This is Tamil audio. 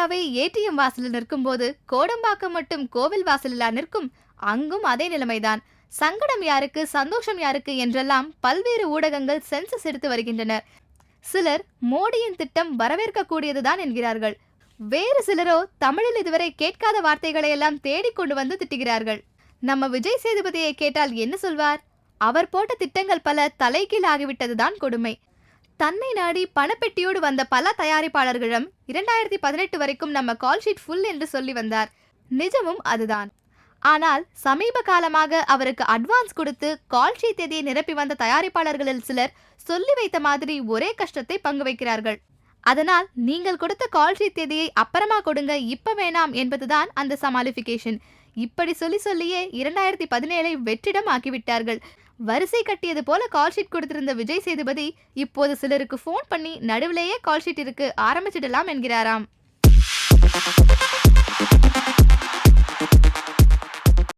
இந்தியாவே ஏடிஎம் வாசலில் நிற்கும் போது கோடம்பாக்கம் மட்டும் கோவில் வாசலிலா நிற்கும்? அங்கும் அதே நிலைமைதான். சங்கடம் யாருக்கு சந்தோஷம் யாருக்கு என்றெல்லாம் பல்வேறு ஊடகங்கள் சென்சஸ் எடுத்து வருகின்றனர். சிலர் மோடியின் திட்டம் வரவேற்கக்கூடியதுதான் என்கிறார்கள். வேறு சிலரோ தமிழில் இதுவரை கேட்காத வார்த்தைகளை எல்லாம் தேடிக்கொண்டு வந்து திட்டுகிறார்கள். நம்ம விஜய் சேதுபதியை கேட்டால் என்ன சொல்வார்? அவர் போட்ட திட்டங்கள் பல தலைகீழ் ஆகிவிட்டதுதான் கொடுமை. தன்னை நாடி பணப்பெட்டியோடு வந்த பல தயாரிப்பாளர்களிடம் இரண்டாயிரத்தி பதினெட்டு வரைக்கும் நம்ம கால் ஷீட் ஃபுல் என்று சொல்லி வந்தார். நிஜமும் அதுதான். ஆனால் சமீப காலமாக அவருக்கு அட்வான்ஸ் கொடுத்து கால் ஷீட் தேதியை நிரப்பி வந்த தயாரிப்பாளர்களில் சிலர் சொல்லி வைத்த மாதிரி ஒரே கஷ்டத்தை பங்கு வைக்கிறார்கள். அதனால் நீங்கள் கொடுத்த கால் ஷீட் தேதியை அப்புறமா கொடுங்க இப்ப வேணாம் என்பதுதான் அந்த சமாலிஃபிகேஷன் இப்படி சொல்லி சொல்லியே இரண்டாயிரத்தி பதினேழை வெற்றிடம் ஆக்கிவிட்டார்கள் வரிசை கட்டியது போல கால் ஷீட் கொடுத்திருந்த விஜய் சேதுபதி இப்போது சிலருக்கு ஃபோன் பண்ணி நடுவிலேயே கால் ஷீட் இருக்கு ஆரம்பிச்சிடலாம் என்கிறாராம்.